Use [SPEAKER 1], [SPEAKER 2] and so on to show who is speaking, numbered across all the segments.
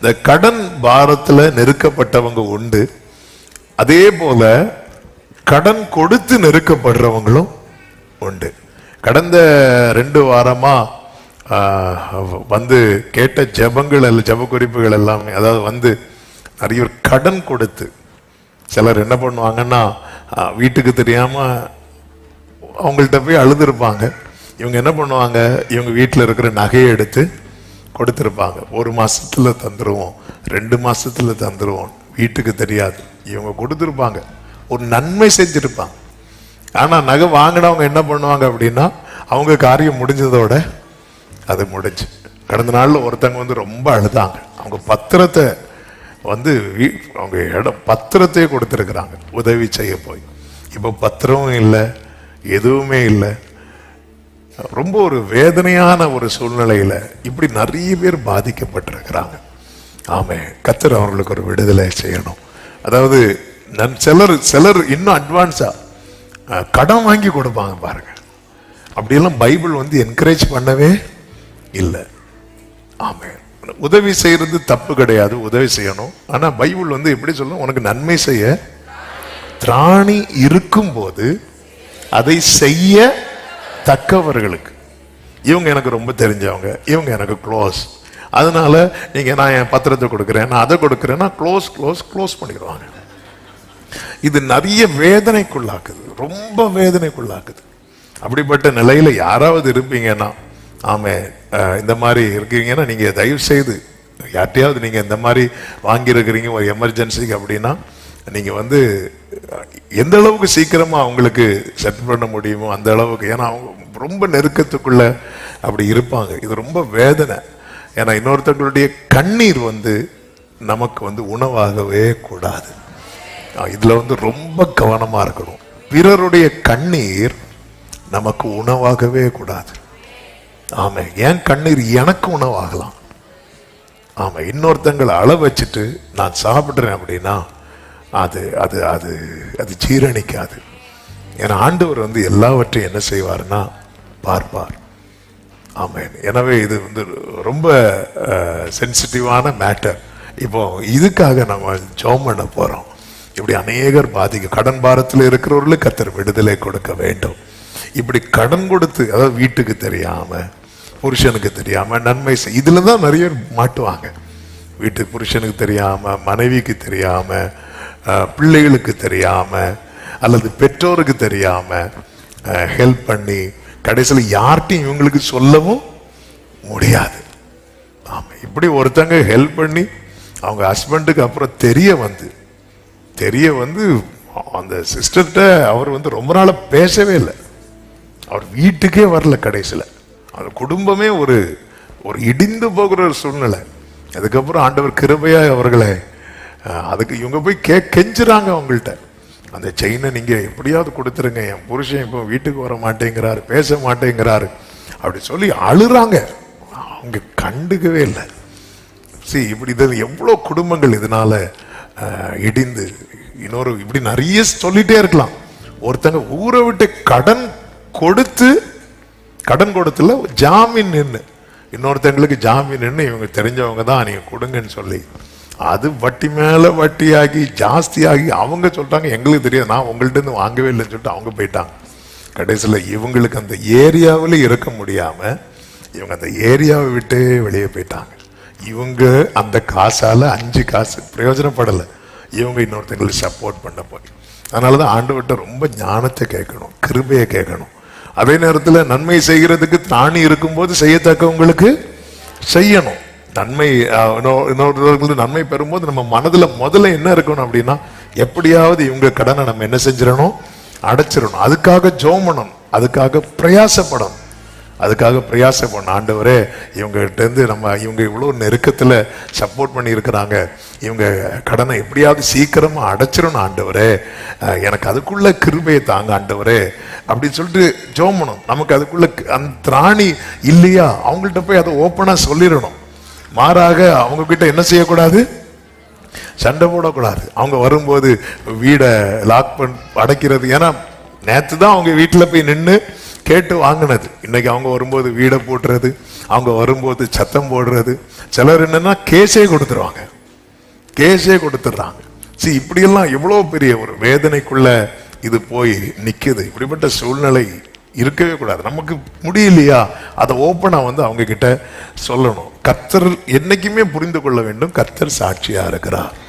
[SPEAKER 1] இந்த கடன் பாரத்தில் நெருக்கப்பட்டவங்க உண்டு. அதே போல கடன் கொடுத்து நெருக்கப்படுறவங்களும் உண்டு. கடந்த ரெண்டு வாரமாக வந்து கேட்ட ஜெபங்கள் எல்லாம் ஜெப குறிப்புகள் எல்லாமே அதாவது வந்து நிறைய கடன் கொடுத்து சிலர் என்ன பண்ணுவாங்கன்னா வீட்டுக்கு தெரியாமல் அவங்கள்ட்ட போய் அழுதுருப்பாங்க. இவங்க என்ன பண்ணுவாங்க இவங்க வீட்டில் இருக்கிற நகையை எடுத்து கொடுத்துருப்பாங்க ஒரு மாதத்தில் தந்துருவோம் ரெண்டு மாதத்தில் தந்துருவோம். வீட்டுக்கு தெரியாது. இவங்க கொடுத்துருப்பாங்க. ஒரு நன்மை செஞ்சுருப்பாங்க. ஆனால் நகை வாங்கினவங்க என்ன பண்ணுவாங்க அப்படின்னா அவங்க காரியம் முடிஞ்சதோட அது முடிஞ்சு. கடந்த நாளில் ஒருத்தவங்க வந்து ரொம்ப அழுதாங்க. அவங்க பத்திரத்தை வந்து வீ- அவங்க இடம் பத்திரத்தையே கொடுத்துருக்குறாங்க. உதவி செய்ய போய். இப்போ பத்திரமும் இல்லை எதுவுமே இல்லை. ரொம்ப ஒரு வேதனையான ஒரு சூழ்நிலையில் இப்படி நிறைய பேர் பாதிக்கப்பட்டிருக்கிறாங்க. ஆமே கத்தர் அவர்களுக்கு ஒரு விடுதலை செய்யணும். அதாவது நன் சிலர் சிலர் இன்னும் அட்வான்ஸாக கடன் வாங்கி கொடுப்பாங்க பாருங்க. அப்படியெல்லாம் பைபிள் வந்து என்கரேஜ் பண்ணவே இல்லை. ஆமே உதவி செய்யறது தப்பு கிடையாது உதவி செய்யணும். ஆனால் பைபிள் வந்து எப்படி சொல்லும்? உனக்கு நன்மை செய்ய திராணி இருக்கும்போது அதை செய்ய தக்கவர்களுக்கு. இவங்க எனக்கு ரொம்ப தெரிஞ்சவங்க. இவங்க எனக்கு க்ளோஸ் அதனால நீங்கள் நான் என் பத்திரத்தை கொடுக்குறேன் நான் அதை கொடுக்குறேன்னா க்ளோஸ் க்ளோஸ் க்ளோஸ் பண்ணிடுவாங்க. இது நிறைய வேதனைக்குள்ளாக்குது. ரொம்ப வேதனைக்குள்ளாக்குது. அப்படிப்பட்ட நிலையில் யாராவது இருப்பீங்கன்னா ஆமே இந்த மாதிரி இருக்கீங்கன்னா நீங்கள் தயவு செய்து யார்ட்டையாவது நீங்கள் இந்த மாதிரி வாங்கியிருக்கிறீங்க ஒரு எமர்ஜென்சிக்கு அப்படின்னா நீங்கள் வந்து எந்த அளவுக்கு சீக்கிரமாக அவங்களுக்கு செட் பண்ண முடியுமோ அந்த அளவுக்கு ஏன்னா அவங்க ரொம்ப நெருக்கத்துக்குள்ள அப்படி இருப்பாங்க. இது ரொம்ப வேதனை. ஏன்னா இன்னொருத்தவங்களுடைய கண்ணீர் வந்து நமக்கு வந்து உணவாகவே கூடாது. இதில் வந்து ரொம்ப கவனமாக இருக்கணும். பிறருடைய கண்ணீர் நமக்கு உணவாகவே கூடாது. ஆமாம் என் கண்ணீர் எனக்கு உணவாகலாம்? ஆமாம் இன்னொருத்தங்களை அள வச்சுட்டு நான் சாப்பிட்றேன் அப்படின்னா அது அது அது அது ஜீரணிக்காது. ஏன்னா ஆண்டவர் வந்து எல்லாவற்றையும் என்ன செய்வார்னா பார்ப்பார். ஆமாம் எனவே இது வந்து ரொம்ப சென்சிட்டிவான மேட்டர் இப்போ இதுக்காக நம்ம ஜோம் பண்ண போகிறோம் இப்படி அநேகர் பாதிக்க கடன் பாரத்தில் இருக்கிறவர்களுக்கு கத்தர் விடுதலை கொடுக்க வேண்டும். இப்படி கடன் கொடுத்து அதாவது வீட்டுக்கு தெரியாமல் புருஷனுக்கு தெரியாமல் நன்மை இதில் இதுல தான் நிறைய மாட்டுவாங்க. வீட்டு புருஷனுக்கு தெரியாமல் மனைவிக்கு தெரியாமல் பிள்ளைகளுக்கு தெரியாமல் அல்லது பெற்றோருக்கு தெரியாமல் ஹெல்ப் பண்ணி கடைசியில் யார்கிட்டையும் இவங்களுக்கு சொல்லவும் முடியாது. ஆமாம் இப்படி ஒருத்தங்க ஹெல்ப் பண்ணி அவங்க ஹஸ்பண்டுக்கு அப்புறம் தெரிய வந்து தெரிய வந்து அந்த சிஸ்டர்கிட்ட அவர் வந்து ரொம்ப நாளாக பேசவே இல்லை. அவர் வீட்டுக்கே வரல கடைசியில். அந்த குடும்பமே ஒரு ஒரு இடிந்து போகிற ஒரு சூழ்நிலை. அதுக்கப்புறம் ஆண்டவர் கிருபையாக அவர்களை அதுக்கு இவங்க போய் கே கெஞ்சுறாங்க அவங்கள்ட்ட. அந்த செயினை நீங்கள் எப்படியாவது கொடுத்துருங்க என் புருஷன் இப்போ வீட்டுக்கு வர மாட்டேங்கிறாரு பேச மாட்டேங்கிறாரு அப்படி சொல்லி அழுறாங்க. அவங்க கண்டுக்கவே இல்லை. சரி இப்படி இது எவ்வளோ குடும்பங்கள் இதனால் இடிந்து இன்னொரு இப்படி நிறைய சொல்லிகிட்டே இருக்கலாம். ஒருத்தங்க ஊரை விட்டு கடன் கொடுத்து கடன் கொடுத்துல ஜாமீன் நின்று இன்னொருத்தங்களுக்கு ஜாமீன் நின்று இவங்க தெரிஞ்சவங்க தான் நீங்கள் கொடுங்கன்னு சொல்லி அது வட்டி மேலே வட்டியாகி ஜாஸ்தியாகி அவங்க சொல்கிறாங்க எங்களுக்கு தெரியாது. நான் உங்கள்கிட்ட இருந்து வாங்கவே இல்லைன்னு சொல்லிட்டு அவங்க போயிட்டாங்க. கடைசியில் இவங்களுக்கு அந்த ஏரியாவில் இருக்க முடியாமல் இவங்க அந்த ஏரியாவை விட்டே வெளியே போயிட்டாங்க. இவங்க அந்த காசால் அஞ்சு காசு பிரயோஜனப்படலை. இவங்க இன்னொருத்தங்களுக்கு சப்போர்ட் பண்ண போய். அதனால தான் ஆண்டவர்கிட்ட ரொம்ப ஞானத்தை கேட்கணும் கிருபையை கேட்கணும். அதே நேரத்தில் நன்மை செய்கிறதுக்கு தானி இருக்கும்போது செய்யத்தக்கவங்களுக்கு செய்யணும். நன்மை அஹ், நன்மை பெறும்போது நம்ம மனதில் முதல்ல என்ன இருக்கணும் அப்படின்னா எப்படியாவது இவங்க கடனை நம்ம என்ன செஞ்சிடணும்? அடைச்சிடணும். அதுக்காக ஜோமனம் அதுக்காக பிரயாசப்படணும். அதுக்காக பிரயாசப்படணும். ஆண்டவரே இவங்ககிட்டேருந்து நம்ம இவங்க இவ்வளோ நெருக்கத்தில் சப்போர்ட் பண்ணியிருக்கிறாங்க. இவங்க கடனை எப்படியாவது சீக்கிரமாக அடைச்சிடணும் ஆண்டவரே. எனக்கு அதுக்குள்ள கிருபையை தாங்க ஆண்டவரே. அப்படின்னு சொல்லிட்டு ஜோமணும் நமக்கு அதுக்குள்ள அந்த திராணி இல்லையா? அவங்கள்ட்ட போய் அதை ஓப்பனாக சொல்லிடணும். மாறாக அவங்க கிட்ட என்ன செய்யக்கூடாது? சண்டை போடக்கூடாது. அவங்க வரும்போது வீடை லாக் பண்ண அடைக்கிறது. ஏன்னா நேற்று தான் அவங்க வீட்டில் போய் நின்று கேட்டு வாங்கினது. இன்னைக்கு அவங்க வரும்போது வீடை போட்டுறது அவங்க வரும்போது சத்தம் போடுறது. சிலர் என்னன்னா கேஸே கொடுத்துருவாங்க. கேஸே கொடுத்துட்றாங்க. சரி இப்படியெல்லாம் எவ்வளோ பெரிய ஒரு வேதனைக்குள்ள இது போய் நிற்குது இப்படிப்பட்ட சூழ்நிலை இருக்கவே கூடாது. நமக்கு முடியலையா? அதை ஓப்பனாக வந்து அவங்க கிட்ட சொல்லணும். கத்தர் என்னைக்குமே புரிந்து கொள்ள வேண்டும். கர்த்தர் சாட்சியாக இருக்கிறார்.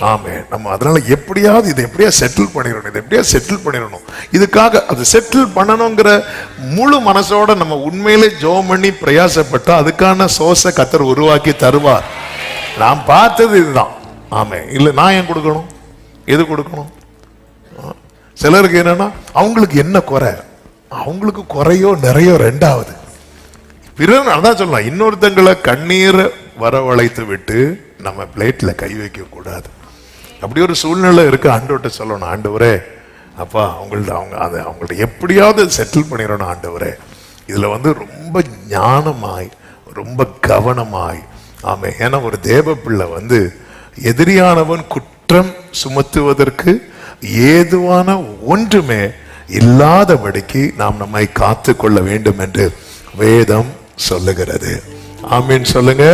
[SPEAKER 1] ஆமே நம்ம அதனால எப்படியாவது இதை எப்படியா செட்டில் பண்ணிடணும்? இதை எப்படியா செட்டில் பண்ணிடணும்? இதுக்காக அது செட்டில் பண்ணணுங்கிற முழு மனசோட நம்ம உண்மையிலே ஜோம் பண்ணி பிரயாசப்பட்டால் அதுக்கான சோர்ஸை கத்தர் உருவாக்கி தருவார். நான் பார்த்தது இதுதான். ஆமே இல்லை நான் ஏன் கொடுக்கணும்? எது கொடுக்கணும்? சிலருக்கு என்னன்னா அவங்களுக்கு என்ன குறை? அவங்களுக்கு குறையோ நிறையோ ரெண்டாவது. பிறர் அதான் சொல்லலாம் இன்னொருத்தங்களை கண்ணீரை வரவழைத்து விட்டு நம்ம பிளேட்டில் கை வைக்க கூடாது. அப்படி ஒரு சூழ்நிலை இருக்கு ஆண்டவர்கிட்ட சொல்லணும் ஆண்டவரே அப்பா அவங்கள்ட்ட அவங்க அதை அவங்கள்ட்ட எப்படியாவது செட்டில் பண்ணிடணும் ஆண்டவரே. இதில் வந்து ரொம்ப ஞானமாய் ரொம்ப கவனமாய் ஆமே ஏன்னா ஒரு தேவ பிள்ளை வந்து எதிரியானவன் குற்றம் சுமத்துவதற்கு ஏதுவான ஒன்றுமே இல்லாதபடிக்கு நாம் நம்மை காத்து கொள்ள வேண்டும் என்று வேதம் சொல்லுகிறது. ஆமீன் சொல்லுங்க.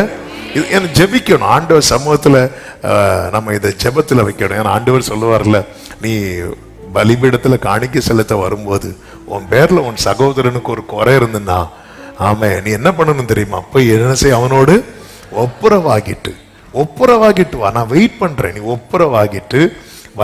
[SPEAKER 1] ஏன்னா ஜெபிக்கணும். ஆண்டவர் சமூகத்தில் நம்ம இதை ஜெபத்தில் வைக்கணும். ஏன்னா ஆண்டவர் சொல்லுவார்ல நீ பலிபீடத்தில் காணிக்க செலுத்த வரும்போது உன் பேரில் உன் சகோதரனுக்கு ஒரு குறை இருந்துன்னா ஆமே நீ என்ன பண்ணணும் தெரியுமா? போய் என்ன செய்ய அவனோடு ஒப்புரவாகிட்டு ஒப்புரவாகிட்டு வா. நான் வெயிட் பண்ணுறேன் நீ ஒப்புரவாகிட்டு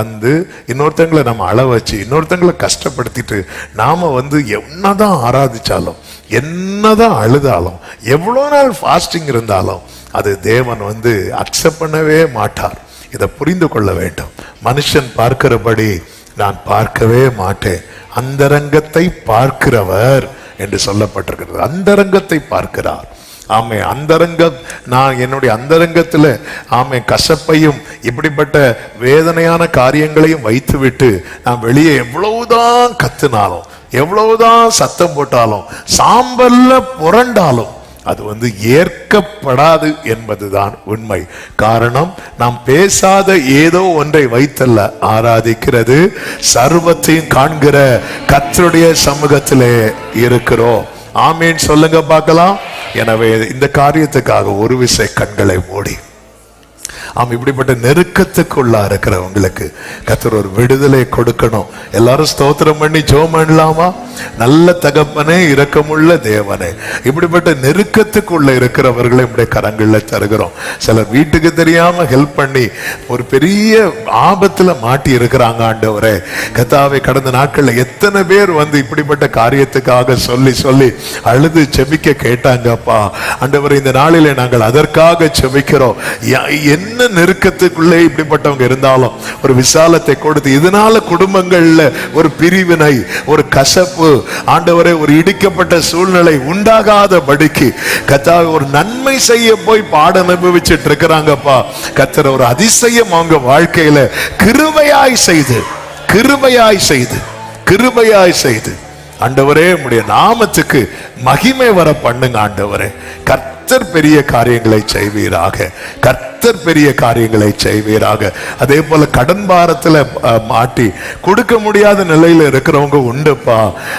[SPEAKER 1] வந்து இன்னொருத்தங்களை நம்ம அள வச்சு இன்னொருத்தங்களை கஷ்டப்படுத்திட்டு நாம் வந்து என்னதான் ஆராதிச்சாலும் என்னதான் அழுதாலும் எவ்வளோ நாள் ஃபாஸ்டிங் இருந்தாலும் அது தேவன் வந்து அக்செப்ட் பண்ணவே மாட்டார். இதை புரிந்து கொள்ள வேண்டும். மனுஷன் பார்க்கிறபடி நான் பார்க்கவே மாட்டேன். அந்தரங்கத்தை பார்க்கிறவர் என்று சொல்லப்பட்டிருக்கிறது. அந்தரங்கத்தை பார்க்கிறார். ஆமை அந்தரங்கம் நான் என்னுடைய அந்தரங்கத்தில் ஆமை கசப்பையும் இப்படிப்பட்ட வேதனையான காரியங்களையும் வைத்துவிட்டு நான் வெளியே எவ்வளவுதான் கத்துனாலும் எவ்வளவுதான் சத்தம் போட்டாலும் சாம்பல்ல புரண்டாலும் அது வந்து ஏற்கப்படாது என்பதுதான் உண்மை. காரணம் நாம் பேசாத ஏதோ ஒன்றை வைத்தல்ல ஆராதிக்கிறது சர்வத்தையும் காண்கிற கத்தருடைய சமூகத்திலே இருக்கிறோம். ஆமீன். சொல்லுங்க பார்க்கலாம். எனவே இந்த காரியத்துக்காக ஒரு விசை கண்களை மூடி. ஆமாம் இப்படிப்பட்ட நெருக்கத்துக்குள்ளா இருக்கிறவங்களுக்கு கத்தர் ஒரு விடுதலை கொடுக்கணும். எல்லாரும் ஸ்தோத்திரம் பண்ணி ஜோம் பண்ணலாமா? நல்ல தகப்பனே இரக்கமுள்ள தேவனே. இப்படிப்பட்ட நெருக்கத்துக்குள்ள இருக்கிறவர்களை இப்படி கரங்கள்ல தருகிறோம். சிலர் வீட்டுக்கு தெரியாம ஹெல்ப் பண்ணி ஒரு பெரிய ஆபத்துல மாட்டி இருக்கிறாங்க ஆண்டவரே. கத்தாவை கடந்த நாட்கள்ல எத்தனை பேர் வந்து இப்படிப்பட்ட காரியத்துக்காக சொல்லி சொல்லி அழுது செபிக்க கேட்டாங்கப்பா. ஆண்டவரே இந்த நாளிலே நாங்கள் அதற்காக செபிக்கிறோம். என்ன என்ன நெருக்கத்துக்குள்ளே இப்படிப்பட்டவங்க இருந்தாலும் ஒரு விசாலத்தை கொடுத்து இதனால குடும்பங்கள்ல ஒரு பிரிவினை ஒரு கசப்பு ஆண்டவரை ஒரு இடிக்கப்பட்ட சூழ்நிலை உண்டாகாதபடிக்கு கத்தாவை ஒரு நன்மை செய்ய போய் பாட அனுபவிச்சுட்டு இருக்கிறாங்கப்பா. கத்தர் ஒரு அதிசயம் அவங்க வாழ்க்கையில கிருபையாய் செய்து கிருபையாய் செய்து கிருபையாய் செய்து. ஆண்டவரே உடைய நாமத்துக்கு மகிமை வர பண்ணுங்க ஆண்டவரே. கர்த்தர் பெரிய காரியங்களை செய்வீராக. கர்த்தர் பெரிய காரியங்களை செய்வீராக. அதே போல கடன் பாரத்துல மாட்டி கொடுக்க முடியாத நிலையில இருக்கிறவங்க உண்டுப்பா.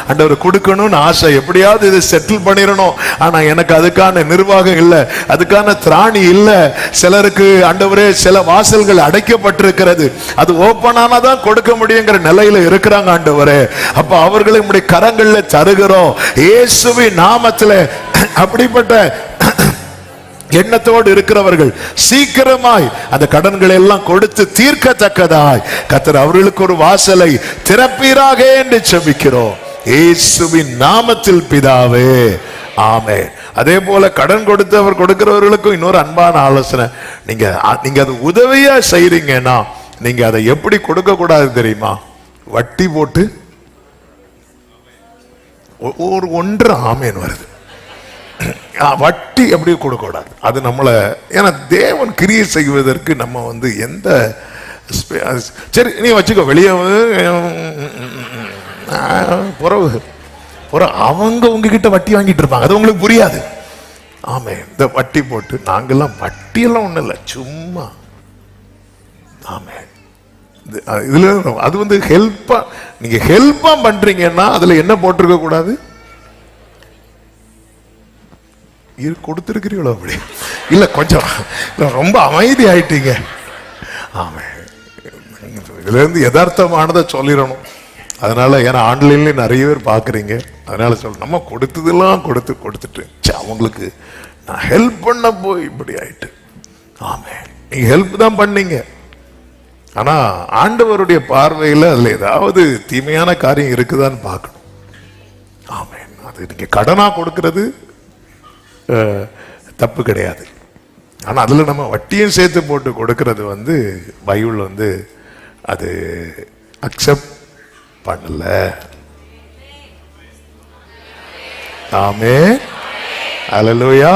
[SPEAKER 1] அண்டவர் கொடுக்கணும்னு ஆசை. எப்படியாவது இதை செட்டில் பண்ணிடணும். ஆனா எனக்கு அதுக்கான நிர்வாகம் இல்லை. அதுக்கான திராணி இல்லை. சிலருக்கு அண்டவரே சில வாசல்கள் அடைக்கப்பட்டிருக்கிறது. அது ஓப்பன் ஆனாதான் கொடுக்க முடியுங்கிற நிலையில இருக்கிறாங்க ஆண்டவரே. அப்ப அவர்களை நம்முடைய கரங்கள்ல தருகிறோம். இயேசுவின் நாமத்துல அப்படிப்பட்ட எண்ணத்தோடு இருக்கிறவர்கள் சீக்கிரமாய் அந்த கடன்களை எல்லாம் கொடுத்து தீர்க்கத்தக்கதாய். கத்தர் அவர்களுக்கு ஒரு வாசலை திறப்பீராக என்று செபிக்கிறோம். இயேசுவின் நாமத்தில் பிதாவே ஆமே அதே போல கடன் கொடுத்தவர் கொடுக்கிறவர்களுக்கும் இன்னொரு அன்பான ஆலோசனை. நீங்க நீங்க அது உதவியா செய்றீங்கன்னா நீங்க அதை எப்படி கொடுக்க கூடாது தெரியுமா? வட்டி போட்டு ஒ- ஒரு ஒன்று ஆமேன் வருது. வட்டி எப்படியும் கொடுக்கக்கூடாது அது நம்மளை ஏன்னா தேவன் கிரியை செய்வதற்கு நம்ம வந்து எந்த சரி நீ வச்சுக்கோ வெளியே வந்து, புறவு. புற அவங்க உங்ககிட்ட வட்டி வாங்கிட்டு இருப்பாங்க. அது உங்களுக்கு புரியாது. ஆமே இந்த வட்டி போட்டு நாங்கெல்லாம் வட்டியெல்லாம் ஒன்றும் இல்லை. சும்மா. ஆமே இது- இதுல அது வந்து ஹெல்ப்பாக நீங்கள் ஹெல்ப்பாக பண்ணுறீங்கன்னா அதில் என்ன போட்டிருக்க கூடாது? இரு கொடுத்துருக்கிறீங்களோ அப்படி? இல்லை கொஞ்சம். ரொம்ப அமைதி ஆயிட்டீங்க ஆமாம். இதுல இருந்து யதார்த்தமானதை சொல்லிடணும். அதனால ஏன்னா ஆன்லைன்லேயே நிறைய பேர் பார்க்குறீங்க. அதனால சொல்ல நம்ம கொடுத்ததெல்லாம் கொடுத்து கொடுத்துட்டு சே அவங்களுக்கு நான் ஹெல்ப் பண்ண போய் இப்படி ஆயிட்டு. ஆமாம். நீங்கள் ஹெல்ப் தான் பண்ணீங்க. ஆனா ஆண்டவருடைய பார்வையில் அதில் ஏதாவது தீமையான காரியம் இருக்குதான்னு பார்க்கணும். ஆமாம். அது நீங்கள் கடனாக கொடுக்கறது தப்பு கிடையாது. ஆனால் அதில் நம்ம வட்டியும் சேர்த்து போட்டு கொடுக்கறது வந்து பைபிள் வந்து அது அக்செப்ட் பண்ணல. ஆமே அலலோயா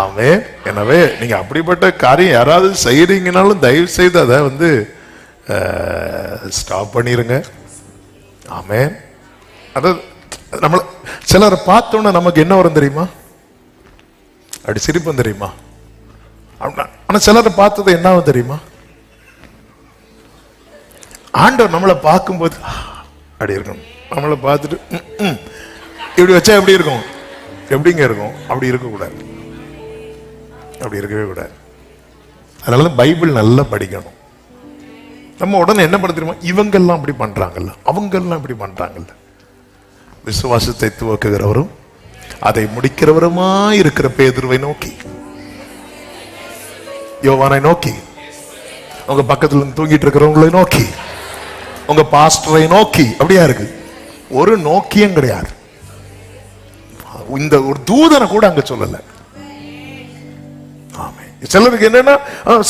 [SPEAKER 1] ஆமே எனவே நீங்க அப்படிப்பட்ட காரியம் யாராவது செய்கிறீங்கனாலும் தயவு செய்து அதை வந்து ஸ்டாப் பண்ணிருங்க. ஆமே அதாவது நம்மளை சிலரை பார்த்தோன்னே நமக்கு என்ன வரும் தெரியுமா? அப்படி சிரிப்பம் தெரியுமா? அப்படின்னா- ஆனா சிலரை பார்த்தது என்ன தெரியுமா? ஆண்டவர் நம்மளை பார்க்கும்போது அப்படி இருக்கணும். நம்மளை பார்த்துட்டு "ம், ம்." இப்படி வச்சா எப்படி இருக்கும்? எப்படிங்க இருக்கும்? அப்படி இருக்கக்கூடாது. அப்படி இருக்கவே கூடாது. அதனால பைபிள் நல்லா படிக்கணும். நம்ம உடனே என்ன பண்ண தெரியுமா? இவங்கெல்லாம் அப்படி பண்றாங்கல்ல. அவங்கெல்லாம் இப்படி பண்றாங்கல்ல. விசுவாசத்தை துவக்குகிறவரும் அதை முடிக்கிறவருமா இருக்கிற பேதுருவை நோக்கி? யோவானை நோக்கி? உங்க பக்கத்துல இருந்து தூங்கிட்டு இருக்கிறவங்களை நோக்கி? உங்க பாஸ்டரை நோக்கி? அப்படியா இருக்கு. ஒரு நோக்கியம் கிடையாது. இந்த ஒரு தூதனை கூட அங்க சொல்லல. சிலருக்கு என்னன்னா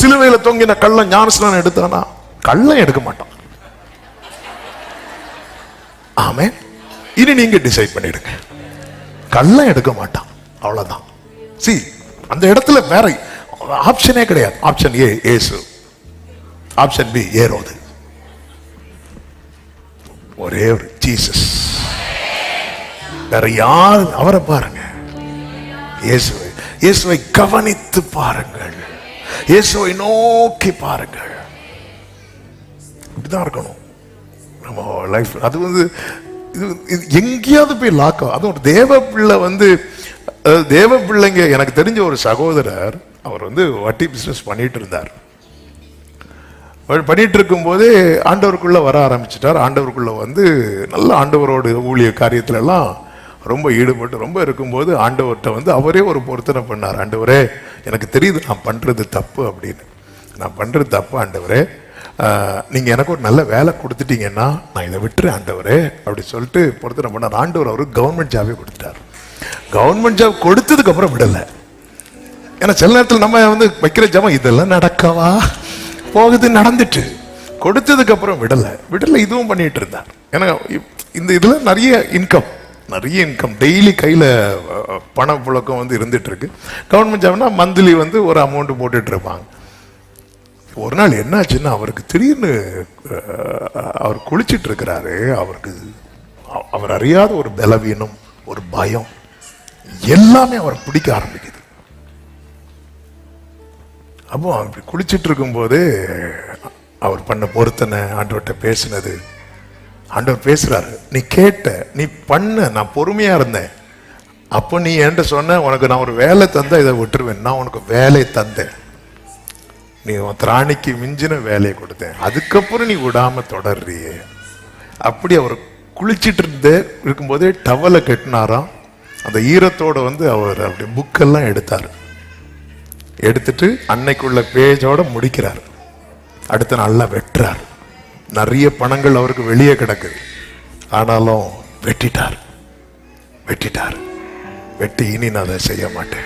[SPEAKER 1] சிலுவையில தொங்கின கள்ள ஞானஸ்நானம் எடுத்தானா? கள்ளம் எடுக்க மாட்டான். ஆமே இனி நீங்க டிசைட் பண்ணிடுங்க. கள்ளம் எடுக்க மாட்டான். அவ்வளவுதான். சி அந்த இடத்துல வேற ஆப்ஷனே கிடையாது. Option A Yesu. Option B ஏரோது. ஒரே ஒரு ஜீசஸ் வேற யார் அவரை பாருங்க. இயேசுவை இயேசுவை கவனித்து பாருங்கள். இயேசுவை நோக்கி பாருங்கள். இப்படிதான் இருக்கணும். நம்ம லைஃப் அது வந்து இது இது எங்கேயாவது போய் லாக்கம் அதுவும் ஒரு தேவ பிள்ளை வந்து தேவ பிள்ளைங்க எனக்கு தெரிஞ்ச ஒரு சகோதரர் அவர் வந்து வட்டி பிஸ்னஸ் பண்ணிட்டு இருந்தார். அவர் பண்ணிட்டு இருக்கும்போதே ஆண்டவருக்குள்ள வர ஆரம்பிச்சிட்டார். ஆண்டவருக்குள்ள வந்து நல்ல ஆண்டவரோட ஊழிய காரியத்துல எல்லாம் ரொம்ப ஈடுபட்டு ரொம்ப இருக்கும்போது ஆண்டவர்கிட்ட வந்து அவரே ஒரு பொருத்தனை பண்ணார். ஆண்டவரே எனக்கு தெரியுது நான் பண்ணுறது தப்பு அப்படின்னு. நான் பண்ணுறது தப்பு ஆண்டவரே. நீங்கள் எனக்கு ஒரு நல்ல வேலை கொடுத்துட்டீங்கன்னா நான் இதை விட்டுறேன் ஆண்டவரே அப்படி சொல்லிட்டு பொருத்தனை பண்ணார் ஆண்டவர் அவர் கவர்மெண்ட் ஜாபே கொடுத்துட்டார். கவர்மெண்ட் ஜாப் கொடுத்ததுக்கு அப்புறம் விடலை. ஏன்னா சில நேரத்தில் நம்ம வந்து வைக்கிற ஜபம் இதெல்லாம் நடக்கவா? போகுது நடந்துட்டு. கொடுத்ததுக்கு அப்புறம் விடலை. இதுவும் பண்ணிட்டு இருந்தார். ஏன்னா இந்த இதில் நிறைய இன்கம் நிறைய இன்கம் டெய்லி கையில் பண புழக்கம் வந்து இருந்துட்டு இருக்கு. கவர்மெண்ட் ஜாப்னா மந்த்லி வந்து ஒரு அமௌண்ட் போட்டுட்டு இருப்பாங்க. ஒரு நாள் என்னாச்சுன்னா அவருக்கு திடீர்னு அவர் குளிச்சிட்டு இருக்கிறாரு. அவருக்கு அவர் அறியாத ஒரு பலவீனம் ஒரு பயம் எல்லாமே அவரை பிடிக்க ஆரம்பிக்குது. அப்போ அப்படி குளிச்சிட்டு இருக்கும்போது அவர் பண்ண பொருத்தனை ஆண்டவர்கிட்ட பேசினது. ஆண்டவர் பேசுறாரு நீ கேட்ட நீ பண்ண நான் பொறுமையா இருந்தேன். அப்போ நீ என்கிட்ட சொன்ன உனக்கு நான் ஒரு வேலை தந்தேன் இதை விட்டுருவேன். நான் உனக்கு வேலை தந்தேன். நீ உன் திராணிக்கு மிஞ்சின வேலையை கொடுத்தேன். அதுக்கப்புறம் நீ விடாம தொடர்றியே அப்படி அவர் குளிச்சிட்டு இருந்தே இருக்கும்போதே டவலை கட்டினாராம். அந்த ஈரத்தோட வந்து அவர் அப்படி புக்கெல்லாம் எடுத்தார். எடுத்துட்டு அன்னைக்குள்ள பேஜோட முடிக்கிறார். அடுத்த நல்லா வெட்டுறார். நிறைய பணங்கள் அவருக்கு வெளியே கிடக்குது. ஆனாலும் வெட்டிட்டார். வெட்டிட்டார். வெட்டி இனி நான் அதை செய்ய மாட்டேன்.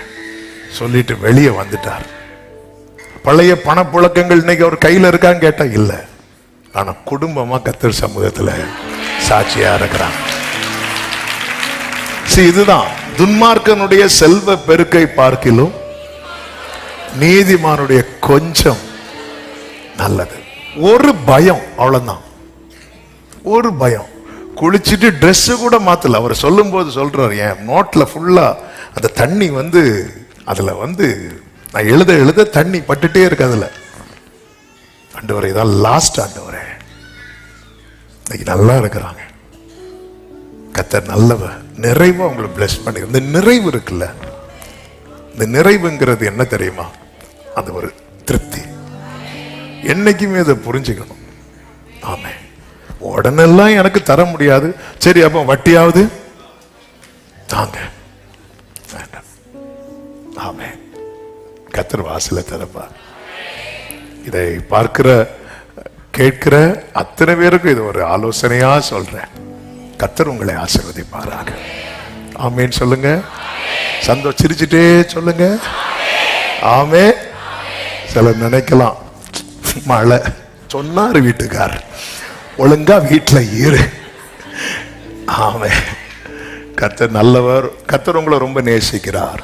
[SPEAKER 1] சொல்லிட்டு வெளியே வந்துட்டார். பழைய பணப்புழக்கங்கள் இன்னைக்கு அவர் கையில இருக்கான்னு கேட்டா இல்ல. ஆனா குடும்பமா கத்தர் சமூகத்துல சாட்சியா இருக்கிறான் சரி இதுதான். துன்மார்க்கனுடைய செல்வ பெருக்கை பார்க்கிலும் நீதிமானுடைய கொஞ்சம் நல்லது. ஒரு பயம் அவ்வளவுதான். ஒரு பயம். குளிச்சுட்டு ட்ரெஸ்ஸு கூட மாத்தல. அவர் சொல்லும்போது சொல்றாரு என் நோட்ல ஃபுல்லா அந்த தண்ணி வந்து அதுல வந்து நான் எழுத எழுத தண்ணி பட்டுட்டே இருக்கு அதுல. ஆண்டவரே இதான் லாஸ்ட் ஆண்டவரே. இன்னைக்கு நல்லா இருக்கிறாங்க. கத்தர் நல்லவ நிறைவாக உங்களை பிளஸ் பண்ணி இந்த நிறைவு இருக்குல்ல? இந்த நிறைவுங்கிறது என்ன தெரியுமா? அந்த ஒரு திருப்தி. என்னைக்குமே அதை புரிஞ்சுக்கணும். ஆமே. உடனெல்லாம் எனக்கு தர முடியாது. சரி அப்போ வட்டியாவது? தாங்க. வேண்டாம். ஆமே. கத்தர் வாசல திறப்பார். இதை பார்க்கிற கேட்கிற அத்தனை பேருக்கும் இது ஒரு ஆலோசனையா சொல்றேன். கத்தர் உங்களை ஆசிர்வதிப்பாராக. ஆமேன்னு சொல்லுங்க. சந்தோ சிரிச்சுட்டே சொல்லுங்க. ஆமே சில நினைக்கலாம் மழை. சொன்னார் வீட்டுக்கார் ஒழுங்கா வீட்டில் இரு. ஆமே கத்தர் நல்லவர். கத்தர் உங்களை ரொம்ப நேசிக்கிறார்.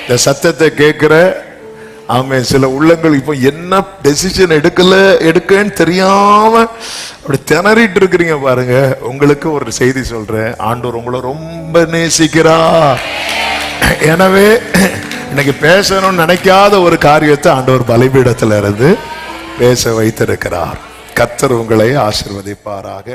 [SPEAKER 1] இந்த சத்தத்தை கேட்கிற ஆமே சில உள்ளங்கள் இப்போ என்ன டெசிஷன் எடுக்கல எடுக்கன்னு தெரியாம அப்படி திணறிட்டு இருக்கிறீங்க பாருங்க. உங்களுக்கு ஒரு செய்தி சொல்றேன். ஆண்டவர் உங்களை ரொம்ப நேசிக்கிறா. எனவே இன்னைக்கு பேசணும்னு நினைக்காத ஒரு காரியத்தை ஆண்டவர் பலிபீடத்துல இருந்து பேச வைத்திருக்கிறார். கத்தர் உங்களை ஆசிர்வதிப்பாராக.